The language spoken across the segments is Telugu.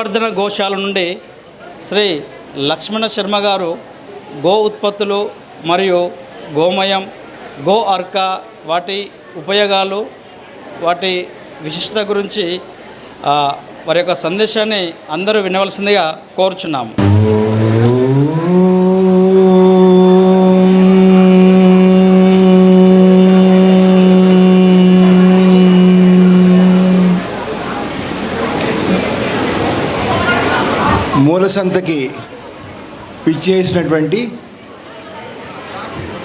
గోవర్ధన గోశాల నుండి శ్రీ లక్ష్మణ శర్మ గారు గో ఉత్పత్తులు మరియు గోమయం గో అర్క వాటి ఉపయోగాలు వాటి విశిష్టత గురించి వారి యొక్క సందేశాన్ని అందరూ వినవలసిందిగా కోరుచున్నాము. మూల సంతకి పిచ్చేసినటువంటి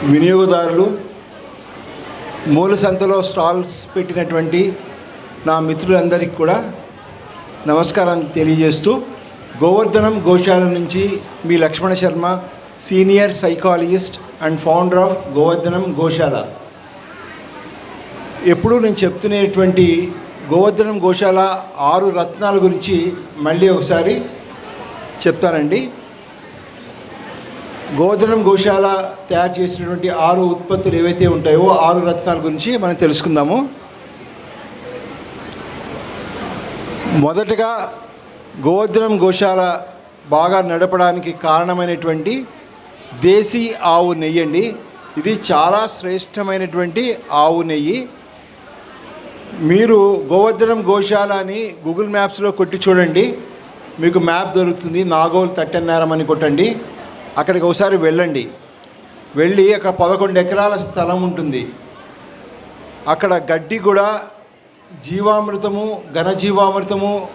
వినియోగదారులు మూల సంతలో స్టాల్స్ పెట్టినటువంటి నా మిత్రులందరికీ కూడా నమస్కారం తెలియజేస్తూ గోవర్ధనం గోశాల నుంచి మీ Lakshmana Sharma senior psychologist and founder of Govardhanam Goshala. ఎప్పుడూ నేను చెప్తునేటువంటి గోవర్ధనం గోశాల ఆరు రత్నాల గురించి మళ్ళీ ఒకసారి చెప్తానండి గోధనం గోశాల తయారు చేసినటువంటి ఆరు ఉత్పత్తులు ఏవైతే ఉంటాయో ఆరు రత్నాల గురించి మనం తెలుసుకుందాము. మొదటగా గోధనం గోశాల బాగా నడపడానికి కారణమైనటువంటి దేశీ ఆవు నెయ్యి అండి. ఇది చాలా శ్రేష్టమైనటువంటి ఆవు నెయ్యి. మీరు గోవర్ధనం గోశాల అని గూగుల్ మ్యాప్స్లో కొట్టి చూడండి. మీకు మ్యాప్ దొరుకుతుంది. నాగోల్ తట్టెన్నారం అని కొట్టండి. అక్కడికి ఒకసారి వెళ్ళండి. వెళ్ళి అక్కడ పదకొండు ఎకరాల స్థలం ఉంటుంది. అక్కడ గడ్డి కూడా జీవామృతము ఘనజీవామృతము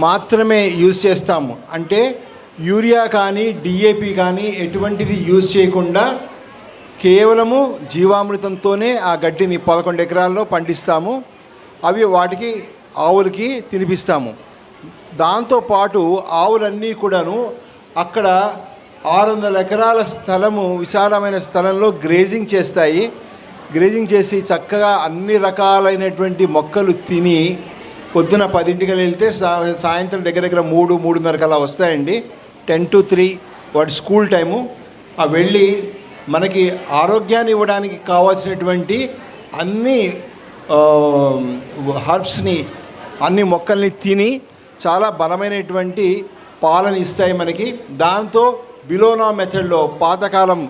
మాత్రమే యూజ్ చేస్తాము. అంటే యూరియా కానీ డిఏపి కానీ ఎటువంటిది యూజ్ చేయకుండా కేవలము జీవామృతంతోనే ఆ గడ్డిని పదకొండు ఎకరాల్లో పండిస్తాము. అవి వాటికి ఆవులకి తినిపిస్తాము. దాంతోపాటు ఆవులన్నీ కూడాను అక్కడ ఆరు వందల ఎకరాల స్థలము విశాలమైన స్థలంలో గ్రేజింగ్ చేస్తాయి. గ్రేజింగ్ చేసి చక్కగా అన్ని రకాలైనటువంటి మొక్కలు తిని పొద్దున పదింటికి వెళ్తే సా సాయంత్రం దగ్గర దగ్గర మూడు మూడున్నరకు అలా వస్తాయండి. టెన్ టు త్రీ వాటి స్కూల్ టైము. ఆ వెళ్ళి మనకి ఆరోగ్యాన్ని ఇవ్వడానికి కావాల్సినటువంటి అన్ని హర్బ్స్ని అన్ని మొక్కల్ని తిని చాలా బలమైనటువంటి పాలన ఇస్తాయి మనకి. దాంతో బిలోనా మెథడ్లో పాతకాలం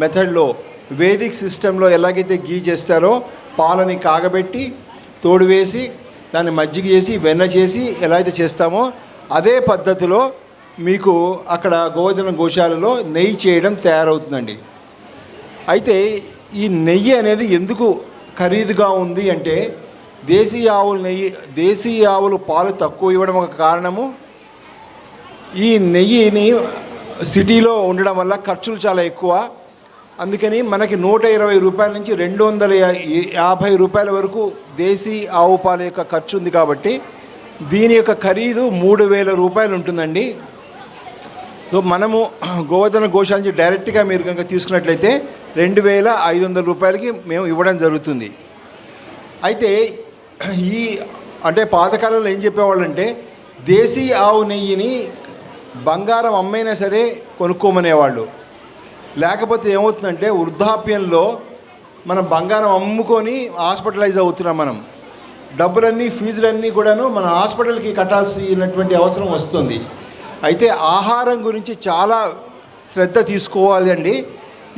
మెథడ్లో వేదిక్ సిస్టంలో ఎలాగైతే గీ చేస్తారో పాలని కాగబెట్టి తోడు వేసి దాన్ని మజ్జిగ చేసి వెన్న చేసి ఎలా అయితే చేస్తామో అదే పద్ధతిలో మీకు అక్కడ గోవర్ధన గోశాలలో నెయ్యి చేయడం తయారవుతుందండి. అయితే ఈ నెయ్యి అనేది ఎందుకు ఖరీదుగా ఉంది అంటే దేశీ ఆవుల నెయ్యి దేశీయ ఆవులు పాలు తక్కువ ఇవ్వడం ఒక కారణము. ఈ నెయ్యిని సిటీలో ఉండడం వల్ల ఖర్చులు చాలా ఎక్కువ. అందుకని మనకి నూట ఇరవై రూపాయల నుంచి రెండు వందల యాభై రూపాయల వరకు దేశీ ఆవు పాల యొక్క ఖర్చు ఉంది కాబట్టి దీని యొక్క ఖరీదు మూడు వేల రూపాయలు ఉంటుందండి. సో మనము గోవర్ధన గోశాల నుంచి డైరెక్ట్గా మీరు కనుక తీసుకున్నట్లయితే రెండు వేల ఐదు వందల రూపాయలకి మేము ఇవ్వడం జరుగుతుంది. అయితే ఈ అంటే పాతకాలంలో ఏం చెప్పేవాళ్ళంటే దేశీ ఆవు నెయ్యిని బంగారం అమ్మైనా సరే కొనుక్కోమనేవాళ్ళు. లేకపోతే ఏమవుతుందంటే వృద్ధాప్యంలో మనం బంగారం అమ్ముకొని హాస్పిటలైజ్ అవుతున్నాం మనం. డబ్బులన్నీ ఫీజులన్నీ కూడాను మన హాస్పిటల్కి కట్టాల్సినటువంటి అవసరం వస్తుంది. అయితే ఆహారం గురించి చాలా శ్రద్ధ తీసుకోవాలి అండి.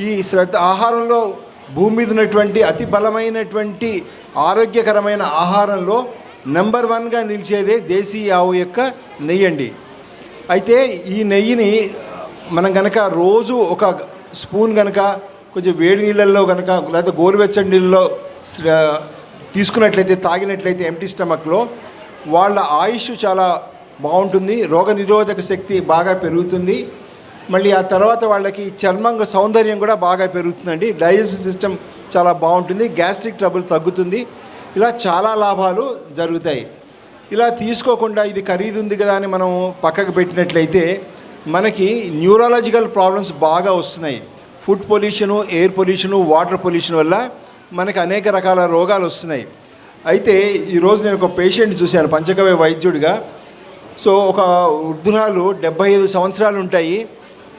ఈ శ్రద్ధ ఆహారంలో భూమి మీద ఉన్నటువంటి అతి బలమైనటువంటి ఆరోగ్యకరమైన ఆహారంలో నెంబర్ వన్గా నిలిచేదే దేశీయ ఆవు యొక్క నెయ్యి అండి అయితే ఈ నెయ్యిని మనం కనుక రోజు ఒక స్పూన్ కనుక కొంచెం వేడి నీళ్ళల్లో కనుక లేకపోతే గోరువెచ్చని నీళ్ళలో తీసుకున్నట్లయితే తాగినట్లయితే ఎంటీ స్టమక్లో వాళ్ళ ఆయుష్ చాలా బాగుంటుంది రోగ నిరోధక శక్తి బాగా పెరుగుతుంది. మళ్ళీ ఆ తర్వాత వాళ్ళకి చర్మం సౌందర్యం కూడా బాగా పెరుగుతుందండి. డైజెస్టివ్ సిస్టమ్ చాలా బాగుంటుంది. గ్యాస్ట్రిక్ ట్రబుల్ తగ్గుతుంది. ఇలా చాలా లాభాలు జరుగుతాయి. ఇలా తీసుకోకుండా ఇది ఖరీదు ఉంది కదా అని మనం పక్కకు పెట్టినట్లయితే మనకి న్యూరాలజికల్ ప్రాబ్లమ్స్ బాగా వస్తున్నాయి. Food pollution air pollution water pollution వల్ల మనకి అనేక రకాల రోగాలు వస్తున్నాయి. అయితే ఈరోజు నేను ఒక పేషెంట్ చూశాను పంచకవ్య వైద్యుడిగా. సో ఒక వృద్ధురాలు డెబ్బై ఐదు సంవత్సరాలు ఉంటాయి.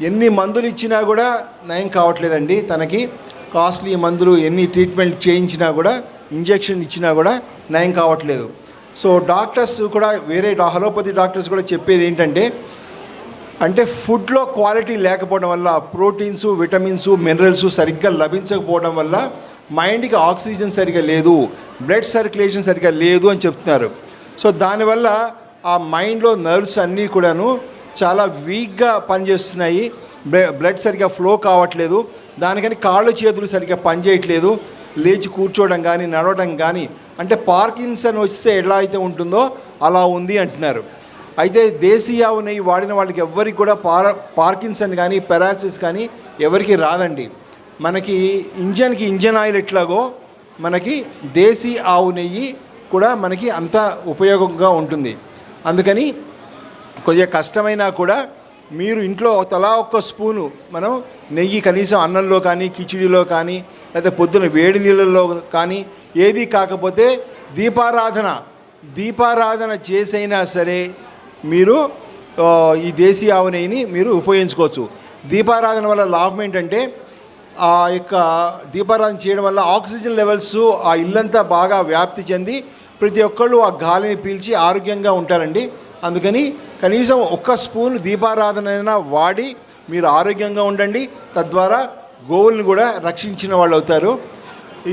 ఎన్ని మందులు ఇచ్చినా కూడా నయం కావట్లేదండి తనకి. కాస్ట్లీ మందులు ఎన్ని ట్రీట్మెంట్ చేయించినా కూడా ఇంజెక్షన్ ఇచ్చినా కూడా నయం కావట్లేదు. సో డాక్టర్స్ కూడా వేరే హలోపతి డాక్టర్స్ కూడా చెప్పేది ఏంటంటే అంటే ఫుడ్లో క్వాలిటీ లేకపోవడం వల్ల ప్రోటీన్స్ విటమిన్స్ మినరల్స్ సరిగ్గా లభించకపోవడం వల్ల మైండ్కి ఆక్సిజన్ సరిగ్గా లేదు బ్లడ్ సర్క్యులేషన్ సరిగ్గా లేదు అని చెప్తున్నారు. సో దానివల్ల ఆ మైండ్లో నర్వ్స్ అన్నీ కూడాను చాలా వీక్గా పనిచేస్తున్నాయి. బ్లడ్ సరిగ్గా ఫ్లో కావట్లేదు. దానికని కాళ్ళు చేతులు సరిగ్గా పనిచేయట్లేదు. లేచి కూర్చోవడం కానీ నడవడం కానీ అంటే పార్కిన్సన్ వస్తే ఎలా అయితే ఉంటుందో అలా ఉంది అంటున్నారు. అయితే దేశీయ ఆవు నెయ్యి వాడిన వాళ్ళకి ఎవ్వరికి కూడా పార పార్కిన్సన్ కానీ పెరాలసిస్ కానీ ఎవరికి రాదండి. మనకి ఇంజన్కి ఇంజన్ ఆయిల్ ఎట్లాగో మనకి దేశీ ఆవు నెయ్యి కూడా మనకి అంత ఉపయోగంగా ఉంటుంది. అందుకని కొద్దిగా కష్టమైనా కూడా మీరు ఇంట్లో తలా ఒక్క స్పూను మనం నెయ్యి కనీసం అన్నంలో కానీ కిచిడిలో కానీ లేకపోతే పొద్దున వేడి నీళ్ళల్లో కానీ ఏది కాకపోతే దీపారాధన దీపారాధన చేసైనా సరే మీరు ఈ దేశీ ఆవు నెయ్యిని మీరు ఉపయోగించుకోవచ్చు. దీపారాధన వల్ల లాభం ఏంటంటే ఆ యొక్క దీపారాధన చేయడం వల్ల ఆక్సిజన్ లెవెల్స్ ఆ ఇల్లంతా బాగా వ్యాప్తి చెంది ప్రతి ఒక్కళ్ళు ఆ గాలిని పీల్చి ఆరోగ్యంగా ఉంటారండి. అందుకని కనీసం ఒక్క స్పూన్ దీపారాధన అయినా వాడి మీరు ఆరోగ్యంగా ఉండండి. తద్వారా గోవుల్ని కూడా రక్షించిన వాళ్ళు అవుతారు.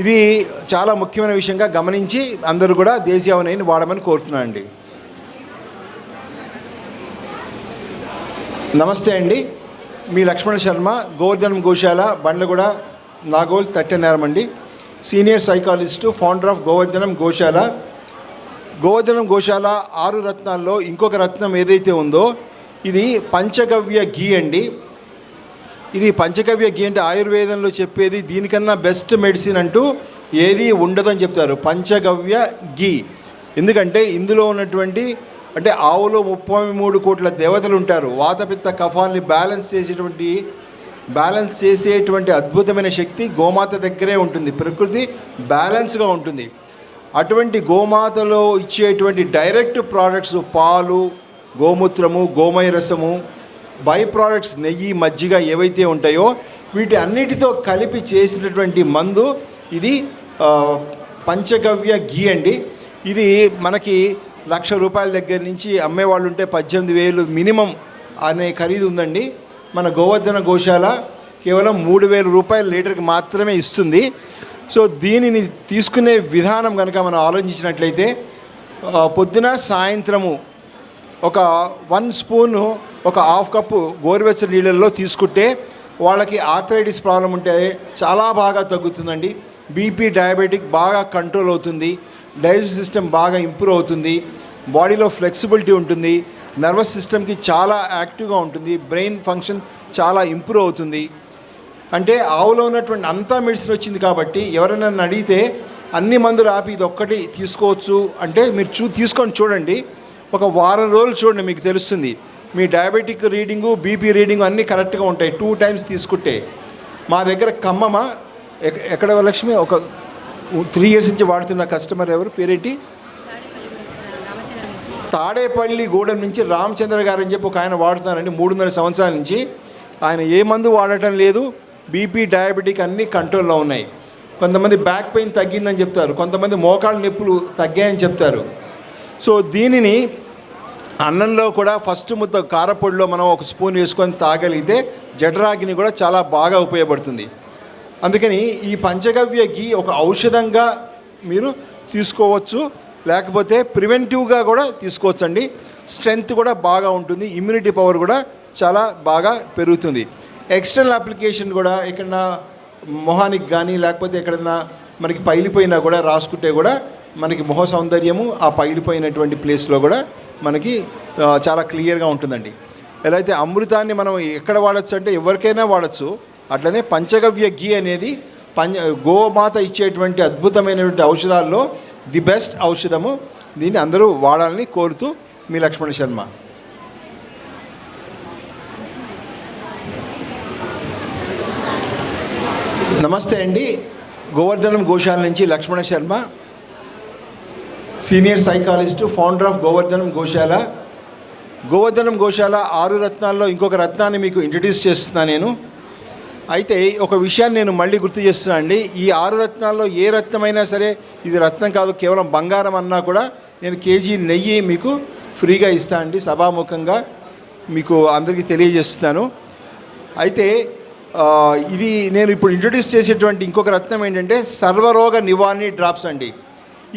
ఇది చాలా ముఖ్యమైన విషయంగా గమనించి అందరూ కూడా దేశీయ వాడమని కోరుతున్నాను అండి నమస్తే అండి. మీ లక్ష్మణ శర్మ గోవర్ధనం గోశాల బండ్లగూడ నాగోల్ తట్టెనేరం అండి senior psychologist founder of Govardhanam Goshala Govardhanam Goshala ఆరు రత్నాల్లో ఇంకొక రత్నం ఏదైతే ఉందో ఇది పంచగవ్య ఘీ అండి. ఇది పంచగవ్య ఘీ అంటే ఆయుర్వేదంలో చెప్పేది దీనికన్నా బెస్ట్ మెడిసిన్ అంటూ ఏది ఉండదని చెప్తారు. పంచగవ్య ఘీ. ఎందుకంటే ఇందులో ఉన్నటువంటి అంటే ఆవులో ముప్పై మూడు కోట్ల దేవతలు ఉంటారు. వాతపిత్త కఫాల్ని బ్యాలెన్స్ చేసేటువంటి బ్యాలెన్స్ చేసేటువంటి అద్భుతమైన శక్తి గోమాత దగ్గరే ఉంటుంది. ప్రకృతి బ్యాలెన్స్గా ఉంటుంది. అటువంటి గోమాతలో ఇచ్చేటువంటి డైరెక్ట్ ప్రోడక్ట్స్ పాలు గోమూత్రము గోమయ రసము బై ప్రోడక్ట్స్ నెయ్యి మజ్జిగ ఏవైతే ఉంటాయో వీటి అన్నిటితో కలిపి చేసినటువంటి మందు ఇది పంచగవ్య ఘీ అండి. ఇది మనకి లక్ష రూపాయల దగ్గర నుంచి అమ్మేవాళ్ళు ఉంటే పద్దెనిమిది వేలు మినిమం అనే ఖరీదు ఉందండి. మన గోవర్ధన గోశాల కేవలం మూడు వేల రూపాయల లీటర్కి మాత్రమే ఇస్తుంది. సో దీనిని తీసుకునే విధానం కనుక మనం ఆలోచించినట్లయితే పొద్దున సాయంత్రము ఒక వన్ స్పూన్ ఒక హాఫ్ కప్పు గోరువెచ్చని నీళ్ళల్లో తీసుకుంటే వాళ్ళకి ఆర్థరైటిస్ ప్రాబ్లం ఉంటే చాలా బాగా తగ్గుతుందండి. బీపీ డయాబెటిక్ బాగా కంట్రోల్ అవుతుంది. డైజెస్ట్ సిస్టమ్ బాగా ఇంప్రూవ్ అవుతుంది. బాడీలో ఫ్లెక్సిబిలిటీ ఉంటుంది. నర్వస్ సిస్టమ్కి చాలా యాక్టివ్గా ఉంటుంది. బ్రెయిన్ ఫంక్షన్ చాలా ఇంప్రూవ్ అవుతుంది. అంటే ఆవులో ఉన్నటువంటి అంతా మెడిసిన్ వచ్చింది కాబట్టి ఎవరైనా నన్ను అడిగితే అన్ని మందులు ఆపి ఇది ఒక్కటి తీసుకోవచ్చు అంటే మీరు చూ తీసుకొని చూడండి. ఒక వారం రోజులు చూడండి మీకు తెలుస్తుంది. మీ డయాబెటిక్ రీడింగు బీపీ రీడింగు అన్నీ కరెక్ట్గా ఉంటాయి. టూ టైమ్స్ తీసుకుంటే. మా దగ్గర కమ్మమ ఎక్కడ లక్ష్మి ఒక త్రీ ఇయర్స్ నుంచి వాడుతున్న కస్టమర్ ఎవరు? పేరేంటి? తాడేపల్లి గూడెం నుంచి రామచంద్ర గారు అని చెప్పి ఒక ఆయన వాడుతున్నారండి. మూడున్నర సంవత్సరాల నుంచి. ఆయన ఏ మందు వాడటం లేదు. బీపీ డయాబెటిక్ అన్నీ కంట్రోల్లో ఉన్నాయి. కొంతమంది బ్యాక్ పెయిన్ తగ్గిందని చెప్తారు. కొంతమంది మోకాళ్ళ నొప్పులు తగ్గాయని చెప్తారు. సో దీనిని అన్నంలో కూడా ఫస్ట్ ముద్ద కారపొడిలో మనం ఒక స్పూన్ వేసుకొని తాగలిగితే జఠరాగిని కూడా చాలా బాగా ఉపయోగపడుతుంది. అందుకని ఈ పంచగవ్య ఘీ ఒక ఔషధంగా మీరు తీసుకోవచ్చు. లేకపోతే ప్రివెంటివ్గా కూడా తీసుకోవచ్చండి. స్ట్రెంగ్త్ కూడా బాగా ఉంటుంది. ఇమ్యూనిటీ పవర్ కూడా చాలా బాగా పెరుగుతుంది. ఎక్స్టర్నల్ అప్లికేషన్ కూడా ఎక్కడన్నా మొహానికి కానీ లేకపోతే ఎక్కడన్నా మనకి పైలిపోయినా కూడా రాసుకుంటే కూడా మనకి మొహ సౌందర్యము ఆ పైలిపోయినటువంటి ప్లేస్లో కూడా మనకి చాలా క్లియర్గా ఉంటుందండి. ఎలా అయితే అమృతాన్ని మనం ఎక్కడ వాడచ్చు అంటే ఎవరికైనా వాడచ్చు. అట్లనే పంచగవ్య ఘీ అనేది పంచ గోమాత ఇచ్చేటువంటి అద్భుతమైనటువంటి ఔషధాల్లో ది బెస్ట్ ఔషధము. దీన్ని అందరూ వాడాలని కోరుతూ మీ లక్ష్మణ శర్మ. నమస్తే అండి. గోవర్ధనం గోశాల నుంచి Lakshmana Sharma senior psychologist founder of Govardhanam Goshala Govardhanam Goshala ఆరు రత్నాల్లో ఇంకొక రత్నాన్ని మీకు ఇంట్రడ్యూస్ చేస్తున్నాను నేను. అయితే ఒక విషయాన్ని నేను మళ్ళీ గుర్తు చేస్తున్నాను అండి. ఈ ఆరు రత్నాల్లో ఏ రత్నమైనా సరే ఇది రత్నం కాదు కేవలం బంగారం అన్నా కూడా నేను కేజీ నెయ్యి మీకు ఫ్రీగా ఇస్తాను అండి సభాముఖంగా మీకు అందరికీ తెలియజేస్తున్నాను. అయితే ఇది నేను ఇప్పుడు ఇంట్రడ్యూస్ చేసేటువంటి ఇంకొక రత్నం ఏంటంటే సర్వరోగ నివారణి డ్రాప్స్ అండి.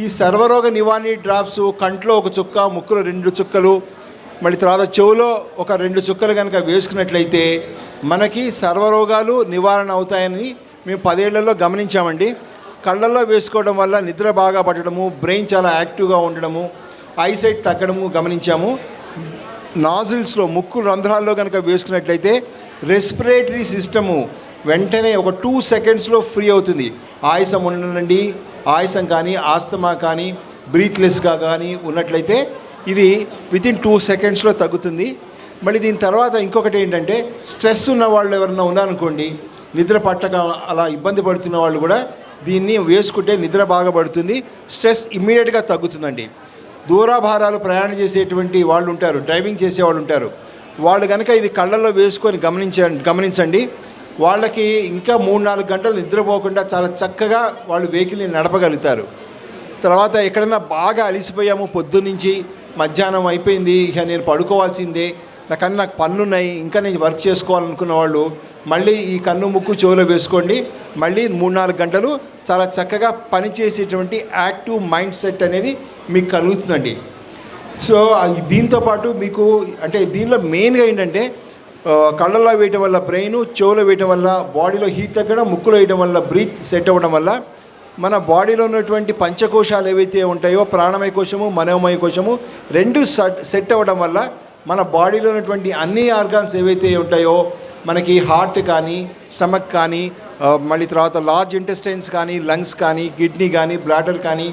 ఈ సర్వరోగ నివారణి డ్రాప్స్ కంట్లో ఒక చుక్క ముక్కులో రెండు చుక్కలు మళ్ళీ తర్వాత చెవులో ఒక రెండు చుక్కలు కనుక వేసుకున్నట్లయితే మనకి సర్వరోగాలు నివారణ అవుతాయని మేము పదేళ్ళలో గమనించామండి. కళ్ళల్లో వేసుకోవడం వల్ల నిద్ర బాగా పట్టడము బ్రెయిన్ చాలా యాక్టివ్గా ఉండడము ఐసైట్ తగ్గడము గమనించాము. నాజిల్స్లో ముక్కు రంధ్రాల్లో కనుక వేసుకున్నట్లయితే రెస్పిరేటరీ సిస్టము వెంటనే ఒక టూ సెకండ్స్లో ఫ్రీ అవుతుంది. ఆయాసం ఉండనండి ఆయాసం కానీ ఆస్తమా కానీ బ్రీత్లెస్గా కానీ ఉన్నట్లయితే ఇది వితిన్ టూ సెకండ్స్లో తగ్గుతుంది. మళ్ళీ దీని తర్వాత ఇంకొకటి ఏంటంటే స్ట్రెస్ ఉన్న వాళ్ళు ఎవరైనా ఉన్నారనుకోండి నిద్ర పట్టక అలా ఇబ్బంది పడుతున్న వాళ్ళు కూడా దీన్ని వేసుకుంటే నిద్ర బాగా పడుతుంది స్ట్రెస్ ఇమ్మీడియట్గా తగ్గుతుందండి. దూరాభారాలు ప్రయాణం చేసేటువంటి వాళ్ళు ఉంటారు డ్రైవింగ్ చేసే వాళ్ళు ఉంటారు. వాళ్ళు కనుక ఇది కళ్ళల్లో వేసుకొని గమనించ గమనించండి వాళ్ళకి ఇంకా మూడు నాలుగు గంటలు నిద్రపోకుండా చాలా చక్కగా వాళ్ళు వెహికల్ని నడపగలుగుతారు. తర్వాత ఎక్కడైనా బాగా అలిసిపోయాము పొద్దున్నుంచి మధ్యాహ్నం అయిపోయింది ఇక నేను పడుకోవాల్సిందే నాకన్నా నాకు పన్నున్నాయి ఇంకా నేను వర్క్ చేసుకోవాలనుకున్న వాళ్ళు మళ్ళీ ఈ కన్ను ముక్కు చెవులో వేసుకోండి మళ్ళీ మూడు నాలుగు గంటలు చాలా చక్కగా పనిచేసేటువంటి యాక్టివ్ మైండ్ సెట్ అనేది మీకు కలుగుతుందండి. సో దీంతో పాటు మీకు అంటే దీనిలో మెయిన్గా ఏంటంటే కళ్ళల్లో వేయటం వల్ల బ్రెయిన్ చెవులో వేయటం వల్ల బాడీలో హీట్ తగ్గడం ముక్కులో వేయటం వల్ల బ్రీత్ సెట్ అవ్వడం వల్ల మన బాడీలో ఉన్నటువంటి పంచకోశాలు ఏవైతే ఉంటాయో ప్రాణమయ కోశము మనోమయ కోశము రెండు సెట్ సెట్ అవ్వడం వల్ల మన బాడీలో ఉన్నటువంటి అన్ని ఆర్గాన్స్ ఏవైతే ఉంటాయో మనకి హార్ట్ కానీ స్టమక్ కానీ మళ్ళీ తర్వాత లార్జ్ ఇంటెస్టైన్స్ కానీ లంగ్స్ కానీ కిడ్నీ కానీ బ్లాడర్ కానీ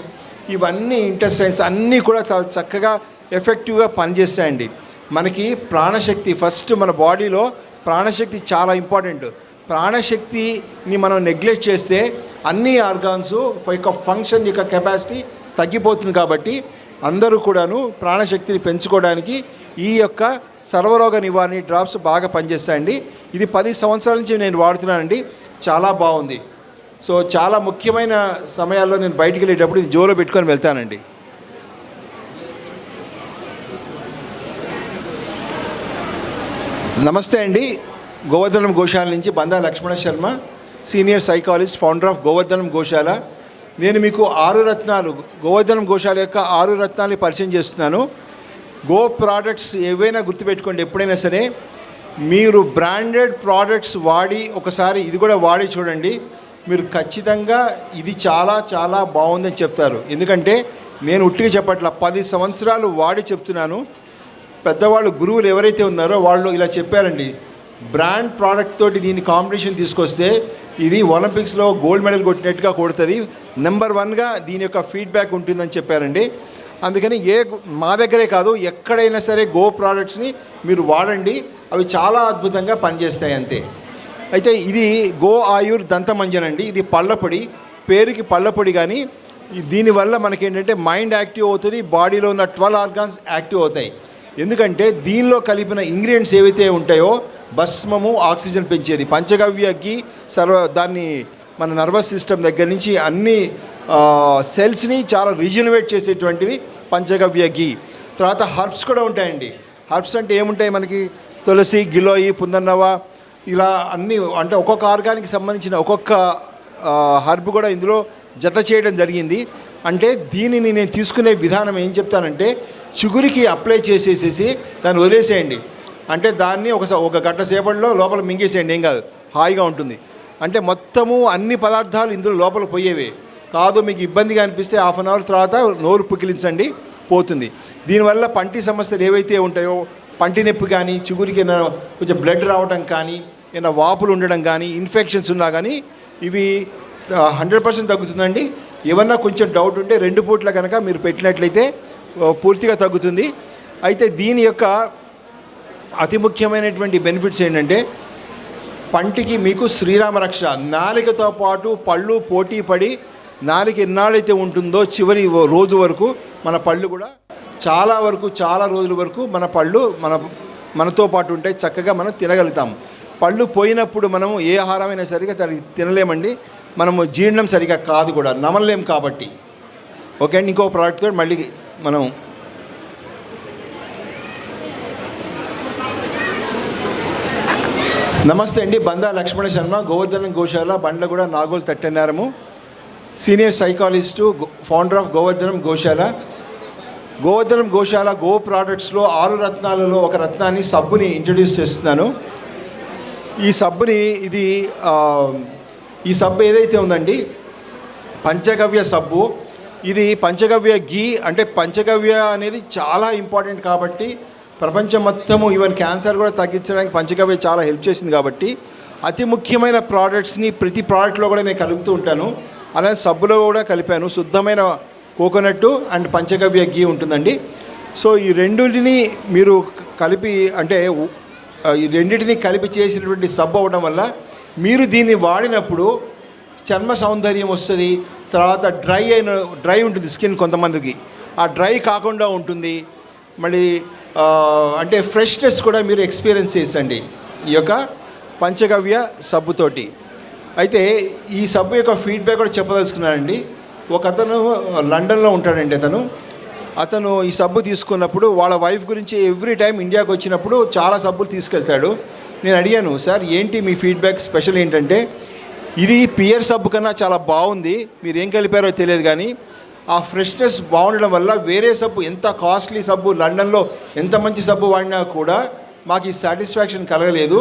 ఇవన్నీ ఇంటెస్టైన్స్ అన్నీ కూడా చాలా చక్కగా ఎఫెక్టివ్గా పనిచేస్తాయండి. మనకి ప్రాణశక్తి ఫస్ట్ మన బాడీలో ప్రాణశక్తి చాలా ఇంపార్టెంట్. ప్రాణశక్తిని మనం నెగ్లెక్ట్ చేస్తే అన్ని ఆర్గాన్స్ యొక్క ఫంక్షన్ యొక్క కెపాసిటీ తగ్గిపోతుంది కాబట్టి అందరూ కూడాను ప్రాణశక్తిని పెంచుకోవడానికి ఈ యొక్క సర్వరోగ నివారణ డ్రాప్స్ బాగా పనిచేస్తాయండి. ఇది పది సంవత్సరాల నుంచి నేను వాడుతున్నానండి. చాలా బాగుంది. సో చాలా ముఖ్యమైన సమయాల్లో నేను బయటికి వెళ్ళేటప్పుడు ఇది జోలో పెట్టుకొని వెళ్తానండి. నమస్తే అండి. గోవర్ధనం గోశాల నుంచి బందా Lakshmana Sharma senior psychologist founder of Govardhanam Goshala. నేను మీకు ఆరు రత్నాలు గోవర్ధనం గోశాల యొక్క ఆరు రత్నాలు పరిచయం చేస్తున్నాను. గో ప్రోడక్ట్స్ ఏవైనా గుర్తుపెట్టుకోండి ఎప్పుడైనా సరే. మీరు బ్రాండెడ్ ప్రోడక్ట్స్ వాడి ఒకసారి ఇది కూడా వాడి చూడండి. మీరు ఖచ్చితంగా ఇది చాలా చాలా బాగుందని చెప్తారు. ఎందుకంటే నేను ఉట్టిగా చెప్పట్ల పది సంవత్సరాలు వాడి చెప్తున్నాను. పెద్దవాళ్ళు గురువులు ఎవరైతే ఉన్నారో వాళ్ళు ఇలా చెప్పారండి. బ్రాండ్ ప్రోడక్ట్ తోటి దీన్ని కాంపిటీషన్ తీసుకొస్తే ఇది ఒలింపిక్స్లో గోల్డ్ మెడల్ కొట్టినట్టుగా కొడుతుంది. నెంబర్ వన్గా దీని యొక్క ఫీడ్బ్యాక్ ఉంటుందని చెప్పారండి. అందుకని ఏ మా దగ్గరే కాదు ఎక్కడైనా సరే గో ప్రోడక్ట్స్ని మీరు వాడండి. అవి చాలా అద్భుతంగా పనిచేస్తాయి అంతే. అయితే ఇది గో ఆయుర్ దంతమంజన్ అండి ఇది పళ్ళపొడి. పేరుకి పళ్ళపొడి కానీ దీనివల్ల మనకేంటంటే మైండ్ యాక్టివ్ అవుతుంది బాడీలో ఉన్న ట్వెల్వ్ ఆర్గాన్స్ యాక్టివ్ అవుతాయి. ఎందుకంటే దీనిలో కలిపిన ఇంగ్రీడియంట్స్ ఏవైతే ఉంటాయో భస్మము ఆక్సిజన్ పెంచేది. పంచగవ్యకి సర్వ దాన్ని మన నర్వస్ సిస్టమ్ దగ్గర నుంచి అన్ని సెల్స్ని చాలా రిజనవేట్ చేసేటువంటిది పంచగవ్య గీ తర్వాత హర్బ్స్ కూడా ఉంటాయండి. హర్బ్స్ అంటే ఏముంటాయి మనకి? తులసి గిలోయి పుందన్నవ ఇలా అన్ని అంటే ఒక్కొక్క ఆర్గానికి సంబంధించిన ఒక్కొక్క హర్బ్ కూడా ఇందులో జత చేయడం జరిగింది. అంటే దీనిని నేను తీసుకునే విధానం ఏం చెప్తానంటే చిగురికి అప్లై చేసేసేసి దాన్ని వదిలేసేయండి. అంటే దాన్ని ఒక ఒక గంట సేపట్లో లోపల మింగేసేయండి ఏం కాదు. హాయిగా ఉంటుంది. అంటే మొత్తము అన్ని పదార్థాలు ఇందులో లోపల పోయేవే. కాదు మీకు ఇబ్బందిగా అనిపిస్తే హాఫ్ అన్ అవర్ తర్వాత నోరు పుకిలించండి పోతుంది. దీనివల్ల పంటి సమస్యలు ఏవైతే ఉంటాయో పంటి నొప్పి కానీ చిగురికి ఏమైనా కొంచెం బ్లడ్ రావడం కానీ ఏమైనా వాపులు ఉండడం కానీ ఇన్ఫెక్షన్స్ ఉన్నా కానీ ఇవి హండ్రెడ్ పర్సెంట్ తగ్గుతుందండి. ఏమన్నా కొంచెం డౌట్ ఉంటే రెండు పూట్ల కనుక మీరు పెట్టినట్లయితే పూర్తిగా తగ్గుతుంది. అయితే దీని యొక్క అతి ముఖ్యమైనటువంటి బెనిఫిట్స్ ఏంటంటే పంటికి మీకు శ్రీరామ రక్ష నాలికతో పాటు పళ్ళు పోటీ పడి నాలిక ఎన్నాళ్ళైతే ఉంటుందో చివరి రోజు వరకు మన పళ్ళు కూడా చాలా వరకు చాలా రోజుల వరకు మన పళ్ళు మన మనతో పాటు ఉంటాయి చక్కగా మనం తినగలుగుతాం. పళ్ళు పోయినప్పుడు మనము ఏ ఆహారమైనా సరిగా తినలేమండి. మనము జీర్ణం సరిగా కాదు కూడా నమలలేం కాబట్టి. ఓకే అండి ఇంకో ప్రోడక్ట్తో మళ్ళీ మనం నమస్తే అండి. బందా లక్ష్మణ శర్మ గోవర్ధనం గోశాల బండ్లగూడ నాగోల్ తట్టెన్నారము. సీనియర్ సైకాలజిస్టు గో- founder of Govardhanam Goshala. Govardhanam Goshala go ప్రోడక్ట్స్లో ఆరు రత్నాలలో ఒక రత్నాన్ని సబ్బుని ఇంట్రడ్యూస్ చేస్తున్నాను. ఈ సబ్బుని ఇది ఈ సబ్బు ఏదైతే ఉందండి పంచగవ్య సబ్బు ఇది పంచగవ్య గీ అంటే పంచగవ్య అనేది చాలా ఇంపార్టెంట్ కాబట్టి ప్రపంచం మొత్తము ఈవెన్ క్యాన్సర్ కూడా తగ్గించడానికి పంచగవ్య చాలా హెల్ప్ చేసింది కాబట్టి అతి ముఖ్యమైన ప్రోడక్ట్స్ని ప్రతి ప్రోడక్ట్లో కూడా నేను కలుపుతూ ఉంటాను. అలాగే సబ్బులో కూడా కలిపాను. శుద్ధమైన కోకోనట్ అండ్ పంచగవ్య గీ ఉంటుందండి. సో ఈ రెండుని మీరు కలిపి అంటే ఈ రెండింటిని కలిపి చేసినటువంటి సబ్బు అవ్వడం వల్ల మీరు దీన్ని వాడినప్పుడు చర్మ సౌందర్యం వస్తుంది తర్వాత డ్రై అయిన డ్రై ఉంటుంది స్కిన్ కొంతమందికి. ఆ డ్రై కాకుండా ఉంటుంది. మళ్ళీ అంటే ఫ్రెష్నెస్ కూడా మీరు ఎక్స్పీరియన్స్ చేసండి ఈ యొక్క పంచగవ్య సబ్బుతోటి అయితే ఈ సబ్బు యొక్క ఫీడ్బ్యాక్ కూడా చెప్పదలుచుకున్నానండి. ఒక అతను లండన్లో ఉంటాడండి అతను. అతను ఈ సబ్బు తీసుకున్నప్పుడు వాళ్ళ వైఫ్ గురించి ఎవ్రీ టైం ఇండియాకి వచ్చినప్పుడు చాలా సబ్బులు తీసుకెళ్తాడు. నేను అడిగాను సార్ ఏంటి మీ ఫీడ్బ్యాక్ స్పెషల్ ఏంటంటే ఇది పియర్ సబ్బు కన్నా చాలా బాగుంది. మీరు ఏం కలిపారో తెలియదు కానీ ఆ ఫ్రెష్నెస్ బాగుండడం వల్ల వేరే సబ్బు ఎంత కాస్ట్లీ సబ్బు లండన్లో ఎంత మంచి సబ్బు వాడినా కూడా మాకు ఈ సాటిస్ఫాక్షన్ కలగలేదు.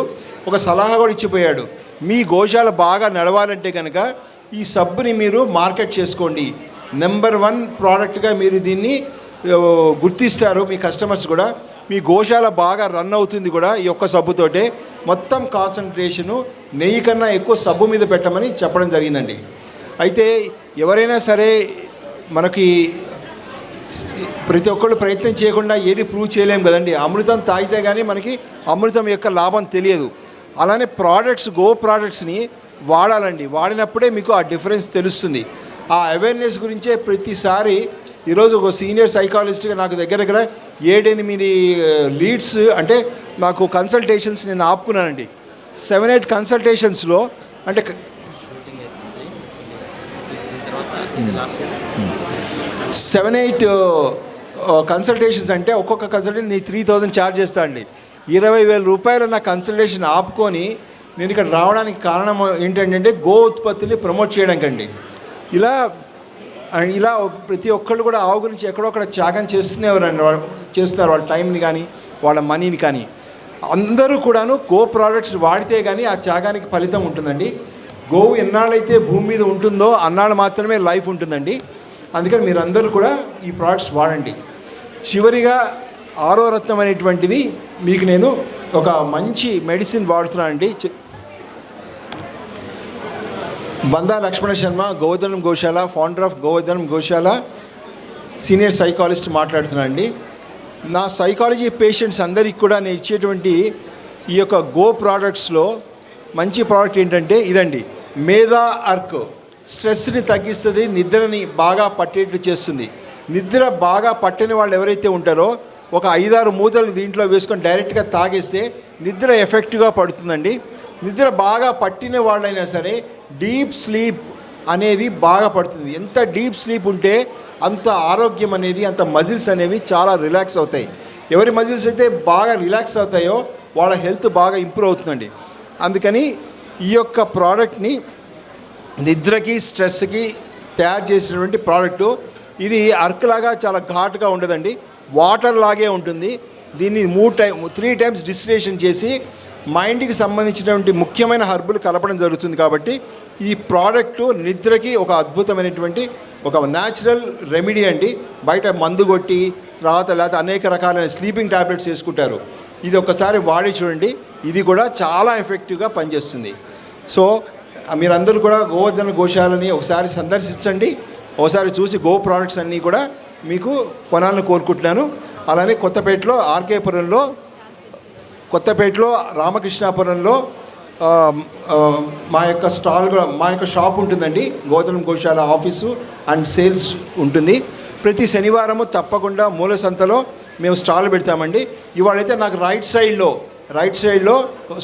ఒక సలహా కూడా ఇచ్చిపోయాడు. మీ గోశాల బాగా నడవాలంటే కనుక ఈ సబ్బుని మీరు మార్కెట్ చేసుకోండి. నెంబర్ వన్ ప్రోడక్ట్గా మీరు దీన్ని గుర్తిస్తారు మీ కస్టమర్స్ కూడా. మీ గోశాల బాగా రన్ అవుతుంది కూడా ఈ యొక్క సబ్బుతోటే. మొత్తం కాన్సన్ట్రేషను నెయ్యి కన్నా ఎక్కువ సబ్బు మీద పెట్టమని చెప్పడం జరిగిందండి. అయితే ఎవరైనా సరే మనకి ప్రతి ఒక్కళ్ళు ప్రయత్నం చేయకుండా ఏది ప్రూవ్ చేయలేము కదండి. అమృతం తాగితే కానీ మనకి అమృతం యొక్క లాభం తెలియదు. అలానే ప్రోడక్ట్స్ గో ప్రోడక్ట్స్ని వాడాలండి. వాడినప్పుడే మీకు ఆ డిఫరెన్స్ తెలుస్తుంది. ఆ అవేర్నెస్ గురించే ప్రతిసారి ఈరోజు ఒక సీనియర్ సైకాలజిస్ట్గా నాకు దగ్గర దగ్గర ఏడెనిమిది లీడ్స్ అంటే నాకు కన్సల్టేషన్స్ నేను ఆపుకున్నానండి. సెవెన్ ఎయిట్ కన్సల్టేషన్స్లో అంటే సెవెన్ ఎయిట్ కన్సల్టేషన్స్ అంటే ఒక్కొక్క కన్సల్టేషన్ నీ త్రీ థౌజండ్ ఛార్జ్ చేస్తా అండి. ఇరవై వేల రూపాయలు నా కన్సల్టేషన్ ఆపుకొని నేను ఇక్కడ రావడానికి కారణం ఏంటంటే గో ఉత్పత్తిని ప్రమోట్ చేయడానికి అండి ఇలా ఇలా ప్రతి ఒక్కళ్ళు కూడా ఆవు గురించి ఎక్కడొక్కడ త్యాగం చేస్తున్నవారండి వాళ్ళు చేస్తున్నారు వాళ్ళ టైంని కానీ వాళ్ళ మనీని కానీ. అందరూ కూడాను గో ప్రోడక్ట్స్ వాడితే కానీ ఆ త్యాగానికి ఫలితం ఉంటుందండి. గోవు ఎన్నాళ్ళైతే భూమి మీద ఉంటుందో అన్నాళ్ళు మాత్రమే లైఫ్ ఉంటుందండి. అందుకని మీరందరూ కూడా ఈ ప్రోడక్ట్స్ వాడండి. చివరిగా ఆరో రత్నం అనేటువంటిది మీకు నేను ఒక మంచి మెడిసిన్ వాడుతున్నానండి. బందా Lakshmana Sharma Govardhanam Goshala founder of Govardhanam Goshala senior psychologist మాట్లాడుతున్నాను అండి నా సైకాలజీ పేషెంట్స్ అందరికి కూడా నేను ఇచ్చేటువంటి ఈ యొక్క గో ప్రోడక్ట్స్లో మంచి ప్రోడక్ట్ ఏంటంటే ఇదండి. మేధా అర్క్. స్ట్రెస్ని తగ్గిస్తుంది నిద్రని బాగా పట్టేట్లు చేస్తుంది. నిద్ర బాగా పట్టని వాళ్ళు ఎవరైతే ఉంటారో ఒక ఐదారు మూతలు దీంట్లో వేసుకొని డైరెక్ట్గా తాగేస్తే నిద్ర ఎఫెక్ట్గా పడుతుందండి. నిద్ర బాగా పట్టిన వాళ్ళైనా సరే డీప్ స్లీప్ అనేది బాగా పడుతుంది. ఎంత డీప్ స్లీప్ ఉంటే అంత ఆరోగ్యం అనేది అంత మజిల్స్ అనేవి చాలా రిలాక్స్ అవుతాయి. ఎవరి మజిల్స్ అయితే బాగా రిలాక్స్ అవుతాయో వాళ్ళ హెల్త్ బాగా ఇంప్రూవ్ అవుతుందండి. అందుకని ఈ యొక్క ప్రోడక్ట్ని నిద్రకి స్ట్రెస్కి తయారు చేసినటువంటి ప్రోడక్టు ఇది అర్క్ లాగా చాలా ఘాటుగా ఉండదండి. వాటర్ లాగే ఉంటుంది. దీన్ని మూడు టైం త్రీ టైమ్స్ డిస్టిలేషన్ చేసి మైండ్కి సంబంధించినటువంటి ముఖ్యమైన హర్బులు కలపడం జరుగుతుంది కాబట్టి ఈ ప్రోడక్ట్ నిద్రకి ఒక అద్భుతమైనటువంటి ఒక న్యాచురల్ రెమెడీ అండి. బయట మందు కొట్టి తర్వాత లేకపోతే అనేక రకాలైన స్లీపింగ్ టాబ్లెట్స్ వేసుకుంటారు. ఇది ఒకసారి వాడి చూడండి. ఇది కూడా చాలా ఎఫెక్టివ్గా పనిచేస్తుంది. సో మీరందరూ కూడా గోవర్ధన గోశాలని ఒకసారి సందర్శించండి. ఒకసారి చూసి గో ప్రోడక్ట్స్ అన్నీ కూడా మీకు కొనాలని కోరుకుంటున్నాను. అలానే కొత్తపేటలో ఆర్కేపురంలో కొత్తపేటలో రామకృష్ణాపురంలో మా యొక్క స్టాల్ కూడా మా యొక్క షాప్ ఉంటుందండి. గోధుమ గోశాల ఆఫీసు అండ్ సేల్స్ ఉంటుంది. ప్రతి శనివారము తప్పకుండా మూల సంతలో మేము స్టాల్ పెడతామండి. ఇవాళైతే నాకు రైట్ సైడ్లో రైట్ సైడ్లో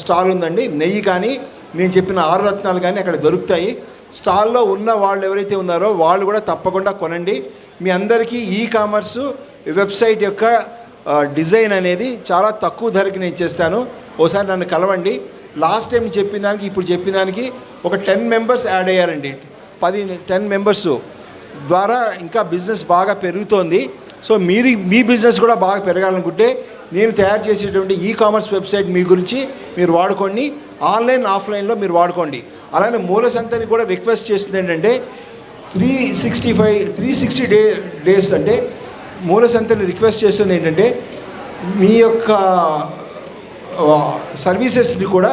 స్టాల్ ఉందండి. నెయ్యి కానీ నేను చెప్పిన ఆరు రత్నాలు కానీ అక్కడ దొరుకుతాయి. స్టాల్లో ఉన్న వాళ్ళు ఎవరైతే ఉన్నారో వాళ్ళు కూడా తప్పకుండా కొనండి. మీ అందరికీ ఈ కామర్సు వెబ్సైట్ యొక్క డిజైన్ అనేది చాలా తక్కువ ధరకి నేను చేస్తాను. ఒకసారి నన్ను కలవండి. లాస్ట్ టైం చెప్పిన దానికి ఇప్పుడు చెప్పిన దానికి ఒక టెన్ మెంబర్స్ యాడ్ అయ్యారండి. పది టెన్ మెంబర్స్ ద్వారా ఇంకా బిజినెస్ బాగా పెరుగుతోంది. సో మీరు మీ బిజినెస్ కూడా బాగా పెరగాలనుకుంటే నేను తయారు చేసేటువంటి ఈ కామర్స్ వెబ్సైట్ మీ గురించి మీరు వాడుకోండి. ఆన్లైన్ ఆఫ్లైన్లో మీరు వాడుకోండి. అలానే మూల సంతని కూడా రిక్వెస్ట్ చేస్తుంది ఏంటంటే three sixty five three sixty day days అంటే మూల సంతలు రిక్వెస్ట్ చేస్తుంది ఏంటంటే మీ యొక్క సర్వీసెస్ని కూడా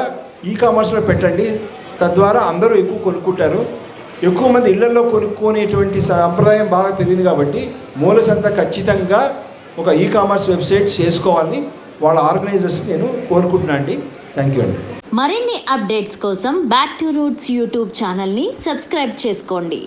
ఈ కామర్స్లో పెట్టండి. తద్వారా అందరూ ఎక్కువ కొనుక్కుంటారు. ఎక్కువ మంది ఇళ్ళలో కొనుక్కునేటువంటి సాంప్రదాయం బాగా పెరిగింది కాబట్టి మూల సంత ఖచ్చితంగా ఒక ఈ కామర్స్ వెబ్సైట్ చేసుకోవాలని వాళ్ళ ఆర్గనైజర్స్ నేను కోరుకుంటున్నాను అండి. థ్యాంక్ యూ అండి. మరిన్ని అప్డేట్స్ కోసం బ్యాక్ టు రూట్స్ యూట్యూబ్ ఛానల్ని సబ్స్క్రైబ్ చేసుకోండి.